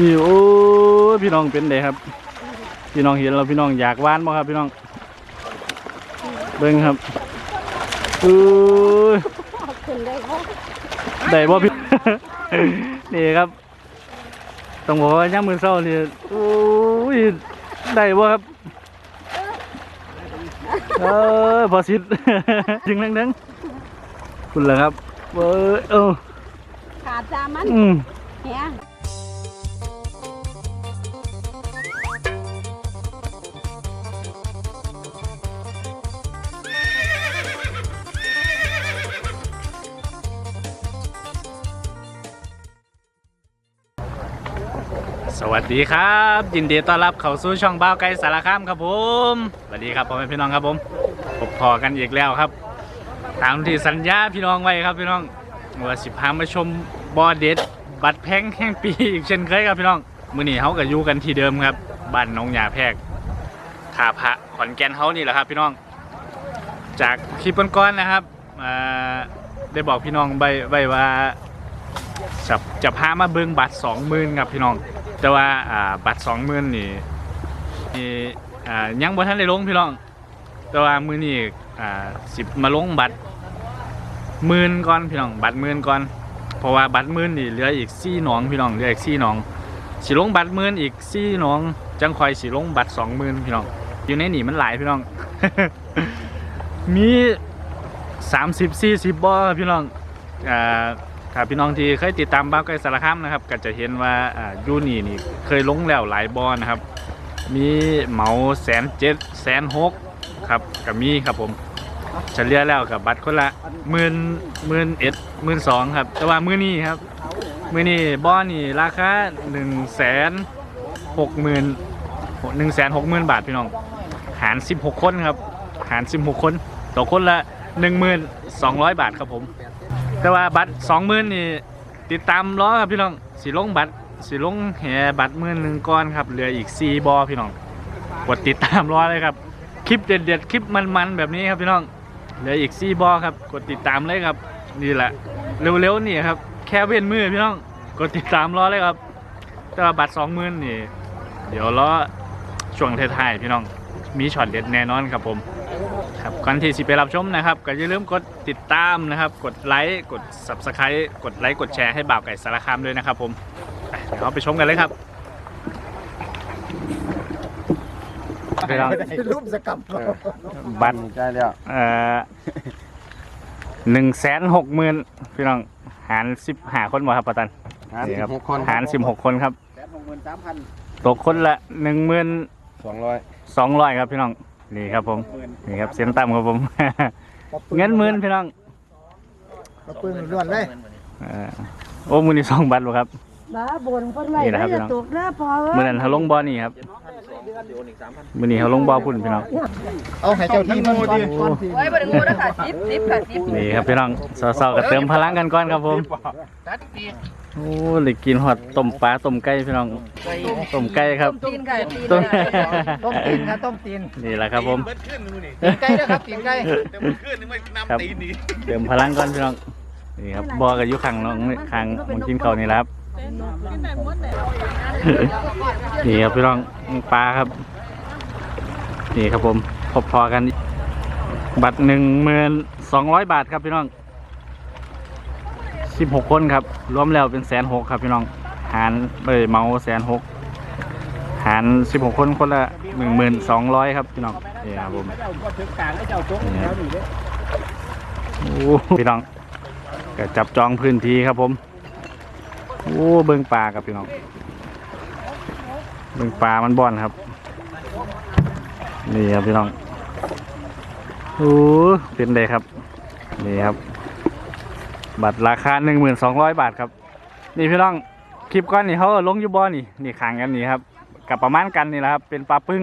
นี่โอ้ยพี่น้องเป็นไดครับ พี่น้องเห็นแล้วพี่น้องอยากหวานบ่ครับ พี่น้องเบิ่งครับเออขึ้นได้บ่ได้บ่พี่นี่ครับต้องบอกว่าย่างมือเศร้านี่โอ้ยได้บ่ครับเออพอสิทธิ์จึงนังๆคุณเหรอครับเออเออขาดจามันอืมเฮีย สวัสดีครับ ยินดีต้อนรับเข้าสู่ช่องบ้าวไกลสารคามครับผมสวัสดีครับพ่อแม่พี่น้องครับผมพบพอกันอีกแล้วครับ ตามที่สัญญาพี่น้องไว้ครับพี่น้องว่าสิพามาชมบอเด็ดบัตรแพงแห่งปีอีกเช่นเคยครับพี่น้องมื้อนี้เฮาก็อยู่กันที่เดิมครับบ้านหนองหยาแพรกท่าพระขอนแก่นเฮานี่แหละครับพี่น้อง จากคลิปก่อนๆนะครับอ่าได้บอกพี่น้องไว้ไว้ว่าจะจะพามาเบิ่งบัตร20,000ครับพี่น้อง แต่ว่าอ่าบัตร20,000นี่นี่อ่ายังบ่ทันได้ลงพี่น้อง แต่ว่ามื้อนี้อ่าสิมาลงบัตรหมื่นก่อนพี่น้องบัตรหมื่นก่อน เพราะว่าบัตรหมื่นนี่เหลืออีก4หนองพี่น้องเหลืออีก4หนองสิลงบัตรหมื่นอีก4หนอง จังคอยสิลงบัตร20,000พี่น้อง อยู่ในนี่มันหลายพี่น้อง มี30 40บ่พี่น้องอ่า ถ้าพี่น้องที่เคยติดตามบ้าวไกลสารคามนะครับ ก็จะเห็นว่าอ่ายูนี่นี่เคยลงแล้วหลายบอนะครับ มีเหมาแสนเจ็ดแสนหกครับกับมีครับผมเฉลี่ยแล้วกับบัตรคนละหมื่นหมื่นเอ็ดหมื่นสองครับ แต่ว่ามือนี้ครับมือนี้บอนี่ราคาหนึ่งแสนหกหมื่นหนึ่งแสนหกหมื่นบาทพี่น้องหารสิบหกคนครับ หารสิบหกคนต่อคนละหนึ่งหมื่นสองร้อยบาทครับผม แต่ว่าบัตรสองหมื่นนี่ติดตามล้อครับพี่น้องสีลงบัตรสีลงแห่บัตรหมื่นหนึ่งก้อนครับเหลืออีกสี่บอพี่น้องกดติดตามล้อเลยครับคลิปเด็ดๆคลิปมันๆแบบนี้ครับพี่น้องเหลืออีกสี่บอครับกดติดตามเลยครับนี่แหละเร็วๆนี่ครับแค่เว้นมือพี่น้องกดติดตามล้อเลยครับแต่ว่าบัตรสองหมื่นนี่เดี๋ยวล้อช่วงท้ายๆพี่น้องมีช็อตเด็ดแน่นอนครับผม ครับก่อนที่สิไปรับชมนะครับก็อย่าลืมกดติดตามนะครับ กดไลค์กด subscribe กดไลค์กดแชร์ให้บ่าวไก่สารคามด้วยนะครับผมไปเดี๋ยวเราไปชมกันเลยครับไปลองรูปสกับบัตรใช่แล้วเอ่อหนึ่งแสนหกหมื่นพี่น้องหารสิบหาคนบ่ครับปะตันหารนี่สิครับบหกคนหารสิบหกคนครับแสนหกหมื่นสามพันตกคนละหนึ่งหมื่นสองร้อยสองร้อยครับพี่น้อง นี่ครับผมนี่ครับเสียงต่ำครับผม เงินหมื่นพี่น้อง กระปืนล้วนเลย เอ่อโอ้มือนี่สองบัตรบ่ครับ บ้าบนเพิ่นไว้นี่นะครับแล้วจะตกเด้อพอเอ้ยมื่อนั้นเขาลงบ่อนี่ครับมื่อนี้เขาลงบ่อพุ่นพี่น้องเอาให้เจ้าที่มันก่อนก่อนสิไว้บ่ได้งูนะคะซิปซิปค่ะซิปนี่ครับพี่น้องเศร้าๆก็เติมพลังกันก่อนครับผมโอ้เลยกินหอดต้มปลาต้มไก่พี่น้องต้มไก่ครับ ตีนค่ะตีนต้มค่ะต้มตีนครับต้มตีนนี่แหละครับผมตีนไก่ด้วยครับตีนไก่ครับเติมพลังก่อนพี่น้องนี่ครับบ่อก็อยู่ข้างน้องนี่ข้างหมันกินข้าวนี่แหละครับ นี่ครับพี่น้องปลาครับ นี่ครับผมพบพอกัน บัตรหนึ่งหมื่นสองร้อยบาทครับพี่น้องสิบหกคนครับ รวมแล้วเป็นแสนหกครับพี่น้อง หารเอ้ยเมาแสนหกหารสิบหกคนคนละหนึ่งหมื่นสองร้อยครับพี่น้องนี่ครับผมนี่ครับโอ้พี่น้องก็จับจองพื้นที่ครับผม โอ้เบิ้งปลาครับพี่น้องเบิ่งปลามันบ่อนครับ นี่ครับพี่น้องโอ้เป็นไดครับ นี่ครับ บัตรราคาหนึ่งหมื่นสองร้อยบาทครับ นี่พี่น้องคลิปก้อนนี่เขาลงอยู่บ่อนี่นี่ขางกันนี่ครับ กับประมาณกันนี่แหละครับ เป็นปลาปึ้ง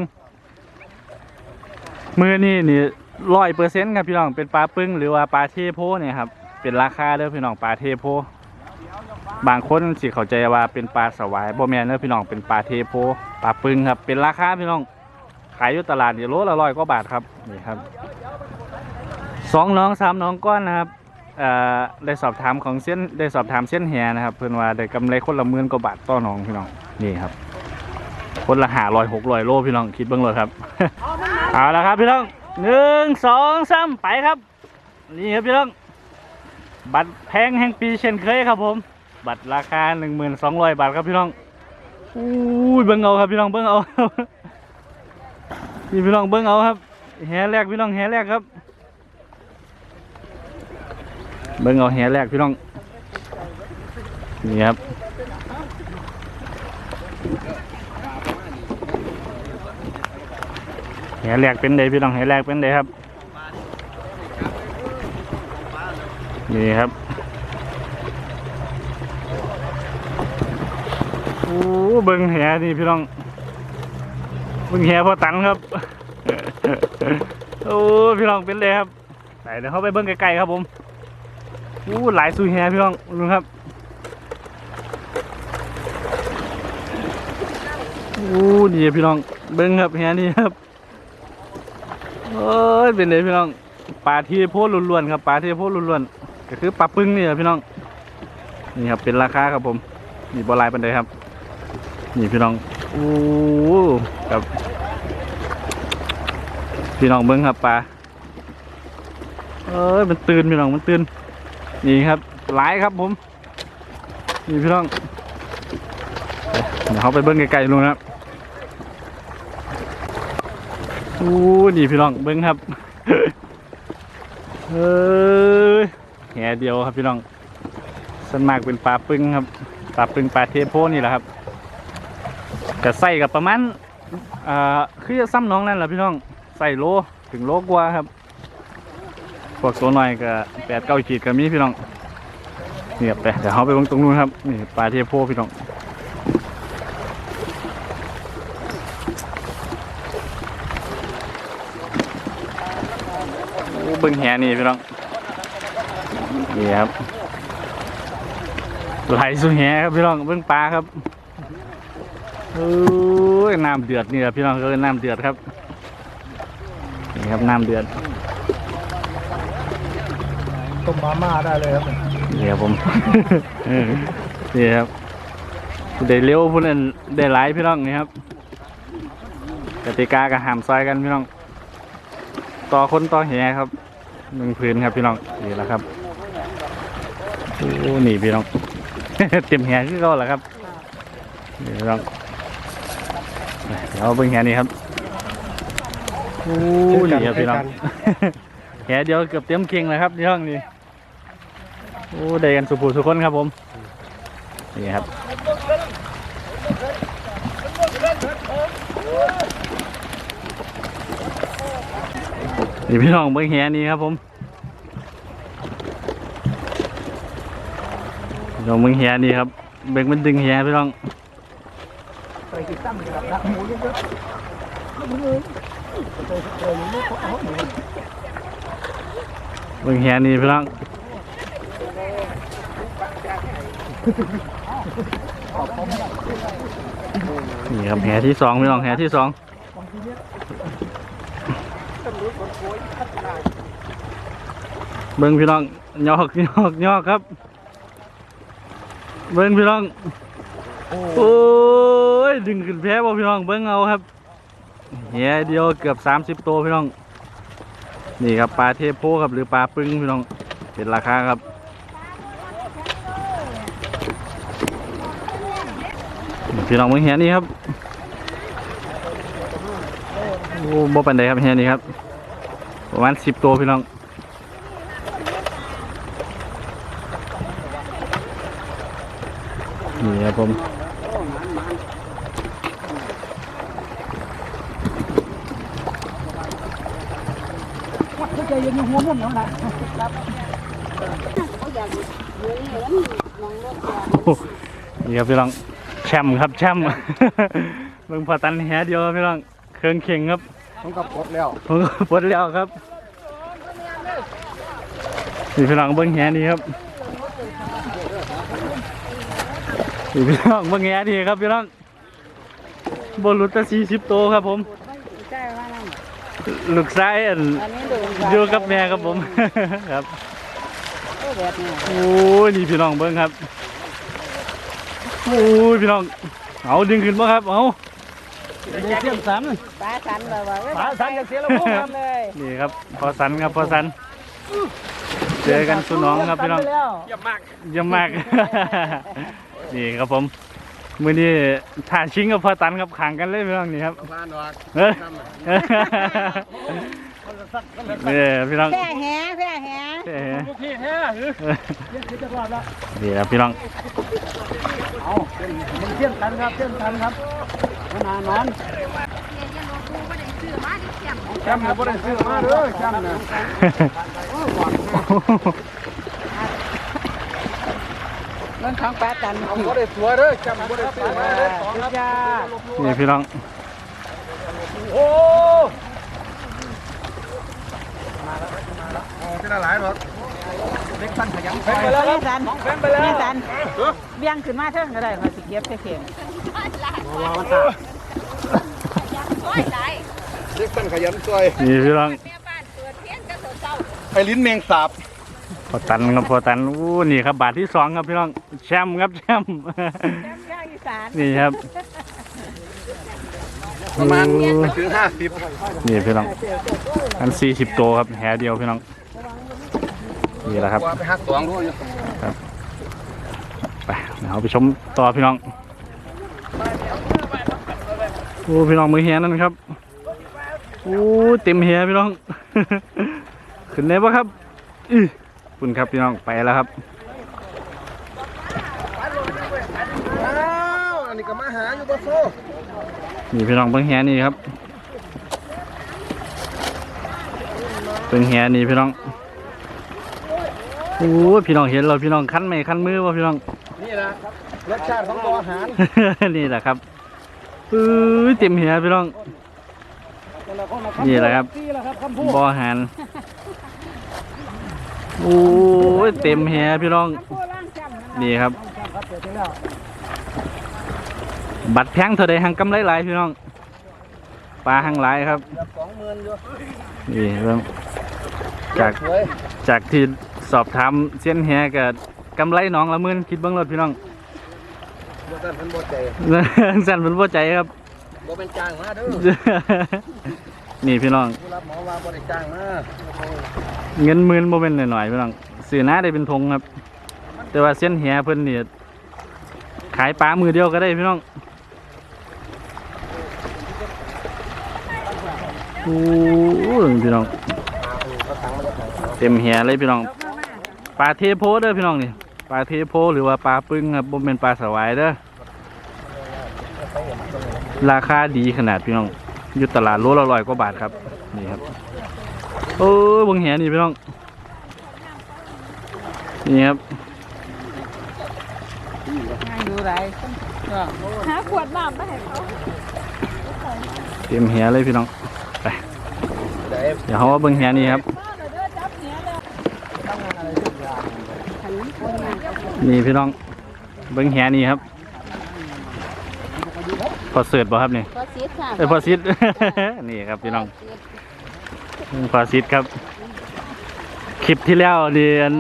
มือนี่นี่ร้อยเปอร์เซ็นต์ครับพี่น้องเป็นปลาปึ้งหรือว่าปลาเทโพเนี่ยครับเป็นราคาเด้อพี่น้องปลาเทโพ บางคนสิเข้าใจว่าเป็นปลาสวายบ่แม่นเด้อพี่น้องเป็นปลาเทโพปลาปึงครับ เป็นราคาพี่น้อง ขายอยู่ตลาดนี่โลละร้อยกว่าบาทครับนี่ครับสองน้องสามน้องก้อนนะครับเอ่อได้สอบถามของเส้นได้สอบถามเส้นแหนะครับเพื่อนว่าได้กำไรคนละหมื่นกว่าบาทต่อน้องพี่น้องนี่ครับ คนละหาลอยหกลอยโลพี่น้องคิดเบ้างเลยครับเอาละครับพี่น้องหนึ่งสองสามไปครับ นี่ครับพี่น้องบัตรแพงแห่งปีเช่นเคยครับผม บัตรราคาหนึ่งหมื่นสองร้อยบาทครับพี่น้องอู้ยเบิ้งเอาครับพี่น้องเบิ้งเอานี่พี่น้องเบิ้งเอาครับแห่แรกพี่น้องแห่แรกครับ เบิ้งเอาแห่แรกพี่น้องนี่ครับแหแรกเป็นไดพี่น้องแหแรกเป็นไดครับนี่ครับ อ้เบิ้งแหนี่พี่น้องเบิ้งแหพอตันครับ โอ้พี่น้องเป็นไดครับไหนเดี๋ยวเขาไปเบิ้งไกลๆครับผมโอ้หลายสูแหพี่น้องลุงครับโอ้นี่พี่น้องเบิ้งครับแหนี่ครับเอ้ยเป็นไงพี่น้องปลาที่โพดล้วนๆครับปลาที่โพดล้วนๆก็คือปลาปึ้งนี่แหละพี่น้อง นี่ครับเป็นราคาครับผมนี่บอลายเป็นไดครับ นี่พี่น้องโอ้ครับ พี่น้องเบิ้งครับปลาเอ้ยมันตื่นพี่น้องมันตื่นนี่ครับหลายครับผมนี่พี่น้องเดี๋ยวเขาไปเบิ้งไกลๆลงนะครับอู้นี่พี่น้องเบิ้งครับเฮ้ยแหเดียวครับพี่น้องส่วนมากเป็นปลาปึ้งครับปลาปึ้งปลาเทโพนี่แหละครับ แต่ใส่กับประมาณอ่าคือซ้ำน้องนั่นแหละพี่น้องใส่โลถึงโลกว่าครับพวกตัวหน่อยก็แปดเก้าขีดก็มีพี่น้องนี่ครับแต่เดี๋ยวเขาไปเบิ่งตรงนู้นครับนี่ปลาเทโพพี่น้องเบิ้งแหนี่พี่น้องนี่ครับไหลสุแหครับพี่น้องเบิ่งปลาครับ โอ้ยน้ำเดือดนี่แหละพี่น้องก็น้ำเดือดครับนี่ครับน้ำเดือดต้มมาม่าได้เลยครับนี่ครับผม นี่ครับผู้ได้เร็วผู้นั้นได้หลายพี่น้องนี่ครับกติกาก็ห้ามซอยกันพี่น้อง ต่อคนต่อแหครับหนึ่งพื้นครับพี่น้องนี่แหละครับโอ้หนีพี่น้อง เต็มแหคือเขาแหละครับนี่พี่น้อง เดี๋ยวเอาเบิ่งแหนี่ครับโอ้นี่ครับพี่น้อง แหเดียวเกือบเต็มเคียงแล้วครับพี่น้องนี่โอ้ได้กันสุภูสุคนครับผมนี่ครับนี่พี่น้องเบิ่งแหนี่ครับผมพี่น้องเบิ่งแหนี่ครับเบิ่งมันดึงแหพี่น้อง ไปกินตั้มกับละหมูเยอะ เบิ่งแหนี่พี่น้องนี่ครับแหที่สองพี่น้องแหที่สองเบิ่งพี่น้องยอกยอกยอกครับ เบิ่งพี่น้อง โอ้ย ดึงขึ้นแพ้บ่พี่น้องเบิ่งเอาครับ แหเดียวเกือบ 30 ตัวพี่น้อง นี่ครับปลาเทโพครับหรือปลาปึ้งพี่น้อง เป็นราคาครับ พี่น้องมืองเฮียนี่ครับโอ้บ่ปันใดครับเฮียนี่ครับ ประมาณสิบตัวพี่น้องนี่ครับผม นี่ครับพี่น้องแชมป์ครับแชมป์เบิ่งพอตันแหเดียวครับพี่น้องเครื่องเข่งครับผมก็ปลดแล้วผมก็ปวดแล้วครับนี่พี่น้องเบิ้งแหนี่ครับนี่พี่น้องเบิ้งแหนี่ครับพี่น้องบนรุตแต่สี่สิบโตวครับผมใช่ว่านั่น ลูกซ้ายอันอันนี้ดูอยู่กับแม่ครับผม ครับแบบนี้โอ้ยนี่พี่น้องเบิ้งครับโอ้ยพี่น้องเอาดึงขึ้นบ่ครับเอาเสียงสันปลาสันแบบว่าปลาสันจะเสียละมุครับเลยนี่ครับพอสันครับพอสันเจอกันสุน้องครับพี่น้องเยี่ยมมากเยี่ยมมากนี่ครับผม มือนี้ถ่าชิงกับพอตันครับขังกันเลยพี่น้องนี่ครับพานออกเฮ้ยนี่พี่น้องแพร่แหแพร่แหเอ้ยลูกพี่แท้หรือเยี่ยมจะรอดแล้วนี่ครับพี่น้องเอามันเที่ยงกันครับเที่ยงกันครับมานานนอนจำเนี่ยบ่ได้ซื้อมาเด้อจำเนี่ย เรื่องของปลาสันเอาบ่ได้ตัวเด้อจำบ่ได้ซื้อมาเด้อของครับจ้านี่พี่น้องโอ้จะได้หลายหรอกเล็กสั้นขยันไปแล้วแม่สันแฟนไปแล้วแม่สันเบี้ยงขึ้นมาเท่าก็ได้มาสิเก็บใส่เข่งเล็กสั้นขยันซอยนี่พี่น้องไอ้ลิ้นแมงสาบ อตันครับพอตันอู้นี่ครับบาทที่สองครับพี่น้องแชมป์ครับแชมป์ย่างอีสานนี่ครับประมาณถึงห้าสิบนี่พี่น้องอันสี่สิบตัวครับแหเดียวพี่น้องนี่แหละครับว่าไปหักสองด้วยไปเดี๋ยวเราไปชมต่อพี่น้องโอ้พี่น้องมือเฮียนั่นครับโอ้เต็มเฮียพี่น้องขึ้นได้ปะครับอื้อขอบ คุณครับพี่น้องไปแล้วครับอ้าวอันนี้ก็มาหาอยู่บ่โซ่นี่พี่น้องเบิ้งเฮียนี่ครับเบิ้งเฮียนี่พี่น้องโอ้พี่น้องเห็นเราพี่น้องคันไม่คันมือวะพี่น้องนี่นะรสชาติของตัวอาหารนี่แหละครับเอ้ยเต็มเหียพี่น้องนี่แหละครับนี่แหละครับคำพูดบ่ออาหาร โอ้ยเต็มเหียพี่น้อง นี่ครับครับเดี๋ยวถึงแล้วบัตรแพงเท่าใดหังกำไรหลายพี่น้อง ปลาหังหลายครับเกือบสองหมื่นอยู่นี่เริ่มจาก สวยจากที่สอบถามเส้นเหียกับกำไรน้องละหมื่นคิดเบิ้งรถพี่น้อง บ่ตันเป็นบ่ใจสั่นเป็นบ่ใจครับ บ่เป็นจ้างมาเด้อนี่พี่น้อง ผู้รับเหมาว่าบ่ได้จ้างมา เงินหมื่นโมเมนต์หน่อยๆพี่น้องซื้อหน้าได้เป็นธงครับ แต่ว่าเส้นเหียเพิ่นเนี่ยขายปลามือเดียวก็ได้พี่น้องโอ้พี่น้อง เต็มเหียเลยพี่น้องปลาเทโพเด้อพี่น้องนี่ปลาเทโพหรือว่าปลาปึ้งครับบ่เป็นปลาสวายเด้อราคาดีขนาดพี่น้องอยู่ตลาดโลละร้อยกว่าบาทครับนี่ครับ โอ้ยเบงเหียนี่พี่น้อง นี่ครับง่ายดูไรหาขวดน้ำไปให้เขาเต็มเหียเลยพี่น้อง ไปได้เดี๋ยวเขาว่าเบิ่งเหียนี่ครับ นี่พี่น้อง เบิ่งเหียนี่ครับพอเสิร์ตบ่ครับนี่พอซีดค่ะเอ้ยพอซิดนี่ครับพี่น้อง พอซิดครับ คลิปที่แล้วเรียน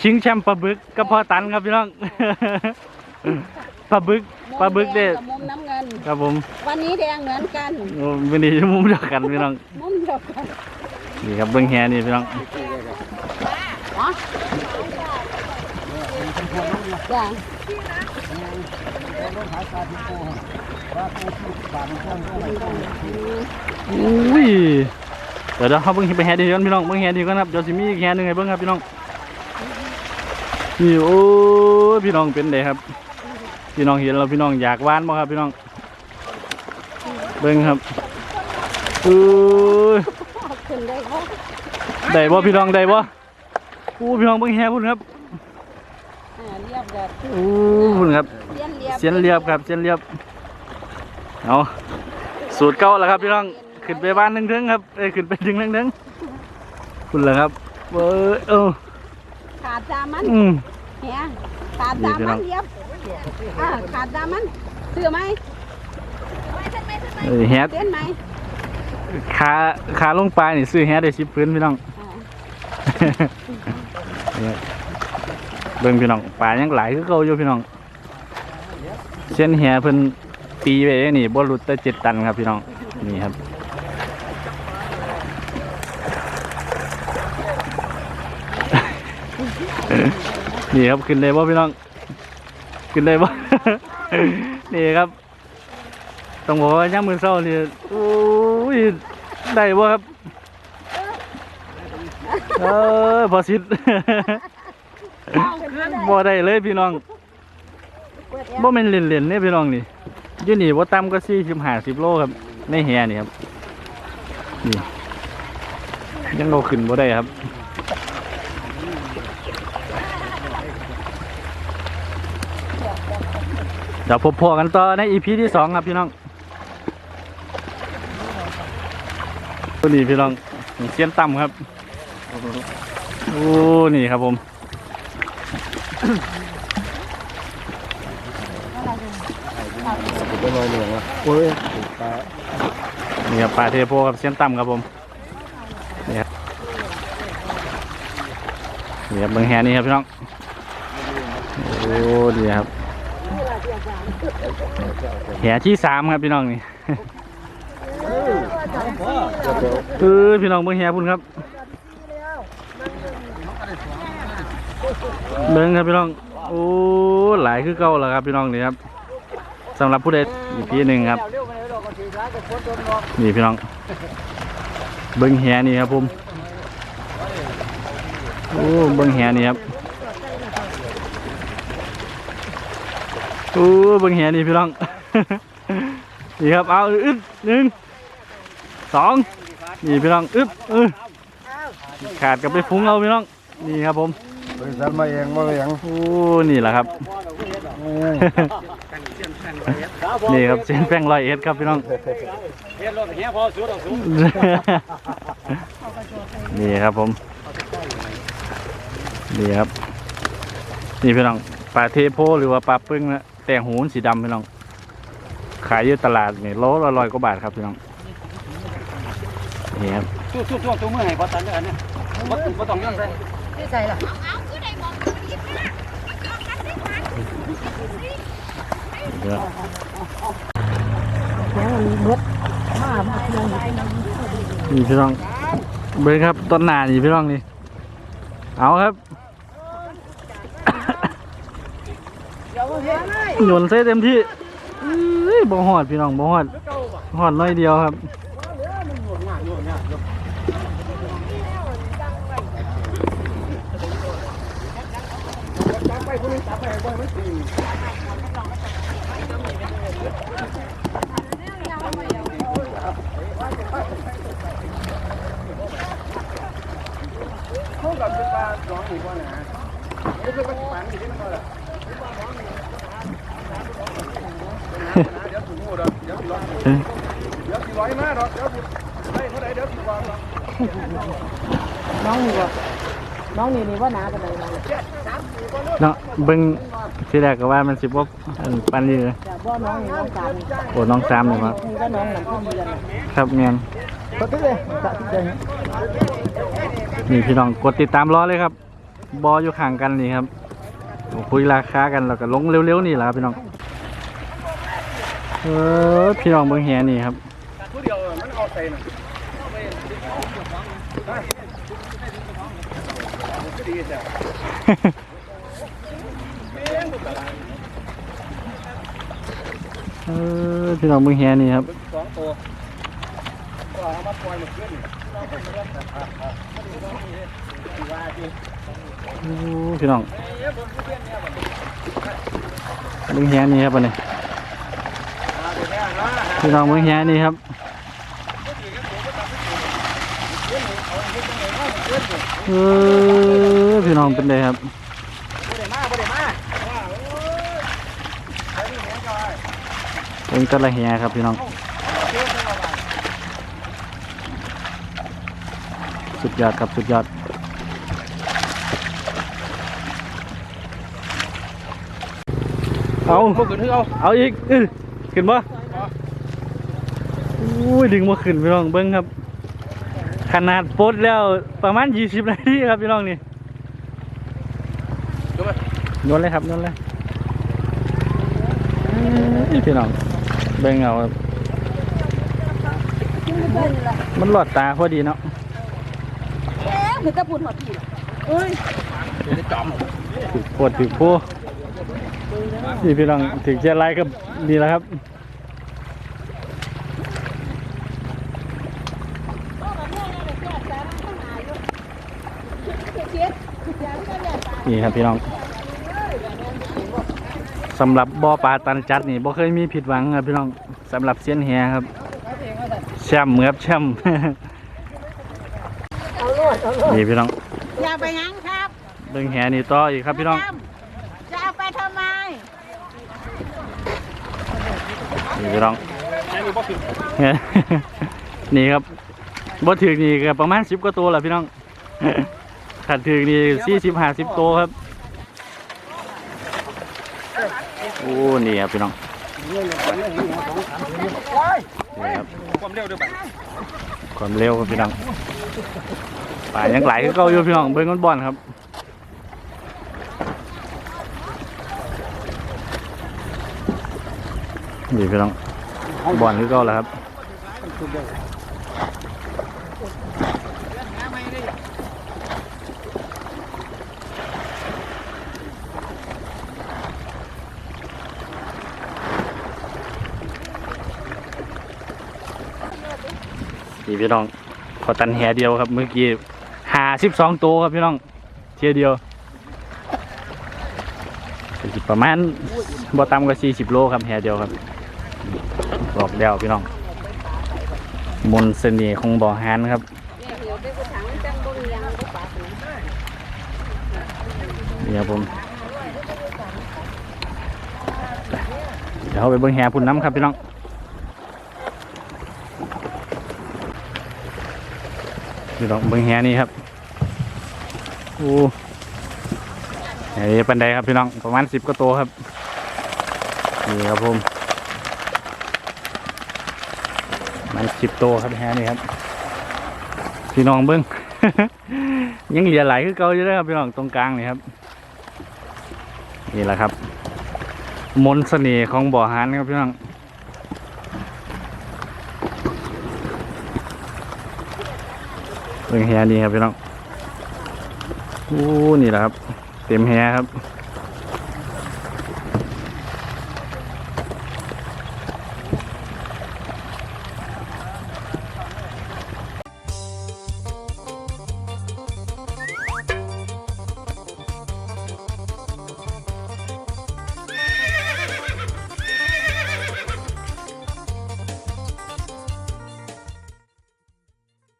ชิงแชมป์ปลาบึกกับพ่อตันครับพี่น้อง ปลาบึกปลาบึกเด้มุมน้ำเงิน ครับผม วันนี้แดงเหมือนกันโอ้วันนี้มุมเดียวกันพี่น้อง มุมเดียวกัน นี่ครับเบิ้งแฮนี่พี่น้องอ๋อจ้ะอุ้ย เดี๋ยวเดี๋ยวเขาเบิ้งไปแฮดีกันพี่น้องเบิ้งแฮดีกันครับเดี๋ยวสิมีอีกแฮหนึ่งให้เบิ้งครับพี่น้องนี่โอ้ยพี่น้องเป็นไดครับ พี่น้องเห็นแล้วพี่น้องอยากหวานบ่ครับพี่น้องเบิ้งครับเออขึ้นได้เขาได้บ่พี่น้องได้บ่อู้พี่น้องเบิ้งแฮพุ่นครับอ่าเรียบแบบอู้พุ่นครับเสียนเรียบเสียนเรียบครับเสียนเรียบเอาสูตรเก่าแล้วครับพี่น้อง ขึ้นไปบ้านหนึ่งเทิงครับเอ้ยขึ้นไปถึงหนึ่งเทิงคุณเหรอครับเออเออขาดจามันอืมเฮียขาดจามันเรียบอ่าขาดจามันเสื้อไหมเออแฮดเส้นไหมขาขาลงปลายนี่ซื้อแฮดได้ชิบพื้นพี่น้องอ่าเนี่ยเบิ่งพี่น้องปลายังหลายคือเก่าอยู่พี่น้องเส้นแฮเพิ่นปีไปเองนี่บ่หลุดแต่เจ็ดตันครับพี่น้องนี่ครับ นี่ครับขึ้นเลยบ่พี่น้องขึ้นเลยบ่ นี่ครับต้องบอกว่าย่างมือเศร้านี่โอ้ยได้บ่ครับเออพอสิทธิ์บ่ได้เลยพี่น้องบ่แม่นเล่นๆเนี่ยพี่น้องนี่ยู่นี่บ่ต่ำก็40 50โลครับในแฮนี่ครับนี่ยังเราขึ้นบ่ได้ครับ เดี๋ยวพบพอกันต่อในอีพีที่สองครับพี่น้องตัวนี้พี่น้องเสียนต่ำครับ โอ้นี่ครับผมเป็นรอยเหลืองอะโอ้ยปลานี่ครับปลาเทโพครับเสียนต่ำครับผมนี่ครับนี่ครับเบืองแฮนี่ครับพี่น้อง โอ้ดีครับ แหที่สามครับพี่น้องนี่เออพี่น้องเบิ่งแหพุ่นครับเบิ่งครับพี่น้องโอ้หลายคือเก่าแล้วครับพี่น้องนี่ครับสำหรับผู้ใดอีกทีหนึ่งครับนี่พี่น้อง เบิ่งแหนี่ครับผมโอ้เบิ่งแหนี่ครับ อ้เบิ่งแหนี่พี่น้อง นี่ครับ เอาอึดหนึ่งสองนี่พี่น้องอึบเออขาดกับไปฟุ้งเอาพี่น้อง นี่ครับผมบริษัทมาเองมาเองโอ้นี่แหละครับ นี่ครับเส้นแป้งร้อยเอ็ดครับพี่น้องเฮ็ดรถเฮียพอสูดออกสูดนี่ครับผม นี่ครับ นี่พี่น้องปลาเทโพหรือว่าปลาปึ้งนะ แต่หูมันสีดำพี่น้อง ขายอยู่ตลาดนี่โลละร้อยกว่าบาทครับพี่น้องนี่ครับสู้สู้สู้ตัวมือให้พอตันด้วยกันเนี่ยบ่บ่ต้องยังใส่ที่ใส่ล่ะเดี๋ยวแล้วมันเบิดมามาเพื่อนนี่พี่น้องเบิ้งครับต้นหนานี่พี่น้องนี่ เอาครับ โยนใส่เต็มที่บ่หอดพี่น้องบ่หอดหอดน้อยเดียวครับคู่กับปลาสองอีกว่านะนี่คือปลาปานนี่ที่มันอะไรเดี๋ยวกงูดอกเดี๋ยวสิร้อยเดี๋ยวสิร้อยมาดอกเดี๋ยวสิได้เท่าไหร่เดี๋ยวสิวางดอก น้องนี่บ่น้องนี่นี่ว่าหนากันเลยนะเนาะเบิ่งทีแรกก็ว่ามันสิบ่อันปันนี่เลยแต่บ่น้องนี่น้องสามโอ้น้องสามเลยครับนี่ก็น้องหลังเพิ่มเดือนครับเมียนก็ตึ้งเลยตัดเดินนี่พี่น้องกดติดตามรอเลยครับ บออยู่ข้างกันนี่ครับคุยราคากันแล้วก็ลงเร็วๆนี่แหละครับพี่น้อง เออพี่น้องเบิ่งแหนี่ครับผู้เดียวมันเอาใส่น่ะดีจ้ะเออพี่น้องเบิ่งแหนี่ครับสองตัวก็เอามาปล่อยหมดขึ้นโอ้พี่น้องเบิ่งแหนี่ครับอันนี้ พี่น้องเบิ่งแหนี่ครับเออพี่น้องเป็นไงครับเป็นกระเฮียครับพี่น้อง สุดยอดครับสุดยอดเอาเอาอีกอือ ขึ้นบ่อุ้ยดึงมาขึ้นพี่น้องเบิ้งครับ ขนาดปลดแล้วประมาณ20นาทีครับพี่น้องนี่โยนเลยครับโยนเลยเอ้ยพี่น้องเบิ่งเอาครับเบิ่งละมันหลอดตาพอดีเนาะเอ๊ะคือตะพูดหอดพี่เอ้ยถึกปวดถึกผู้ นี่พี่น้องถึงจะไล่ก็ดีแล้วครับนี่ครับพี่น้องสำหรับบ่อปลาตันจัดนี่บ่เคยมีผิดหวังครับพี่น้องสำหรับเซียนแหครับแช่มเหมือบแช่มนี่พี่น้องอย่าไปยังครับเบิ่งแหนี่ต่ออีกครับพี่น้อง จะเอาไปทำไม นี่ พี่น้อง นี่ครับบ่ถึกนี่ก็ประมาณสิบกว่าตัวแหละพี่น้องขัดถึกนี่สี่สิบห้าสิบตัวครับ โอ้ นี่ครับพี่น้องนี่ครับความเร็วด้วยบัดความเร็วครับพี่น้องป่ายังไหลขึ้นเก่าอยู่พี่น้องเบิ้งมันบ่อนครับนี่พี่น้อง บ่อนขึ้นเก่าแล้วครับนี่พี่น้องขอตันแหเดียวครับเมื่อกี้หาสิบสองตัวครับพี่น้องเทียเดียวประมาณบ่ต่ำกว่าสี่สิบโลครับแหเดียวครับ บอกเดียวพี่น้อง มนเสน่ห์ของบ่อฮานครับนี่ครับผมเดี๋ยวไปเบิ่งแหพุ่นน้ำครับพี่น้องอยู่ตรงเบิ้งแฮนี่ครับโอ้ไอ้ปันไดครับพี่น้องประมาณสิบกว่าตัวครับนี่ครับผมประ มันสิบตัวครับแฮนี่ครับพี่น้องเบิ้งยังเหลือหลายคือเก่าอยู่เลยครับพี่น้องตรงกลางนี่ครับ นี่แหละครับ มนต์เสน่ห์ของบ่อหานครับพี่น้องเบิ่งแฮนี่ครับพี่น้องโอ้นี่แหละครับ เต็มแฮครับ